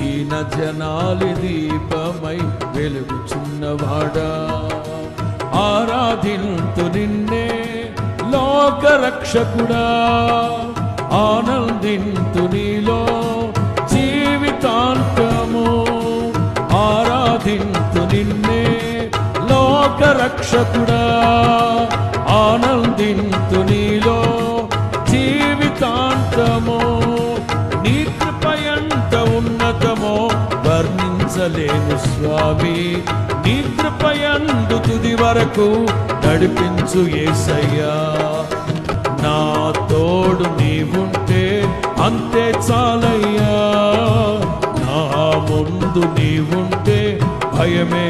దీన జనాలి దీపమై వెలుగుచున్నవాడా ఆరాధింతు నిన్నే లోకరక్షకుడా. ఆనందింతు నీలో జీవితాంతము. ఆరాధింతు నిన్నే లోకరక్షకుడా. ఆనందింతు నీలో జీవితాంతము. వర్ణించలేను స్వామి నీ కృపయందు తుది వరకు నడిపించు ఏసయ్యా. నా తోడు నీవుంటే అంతే చాలయ్యా. నా ముందు నీవుంటే భయమే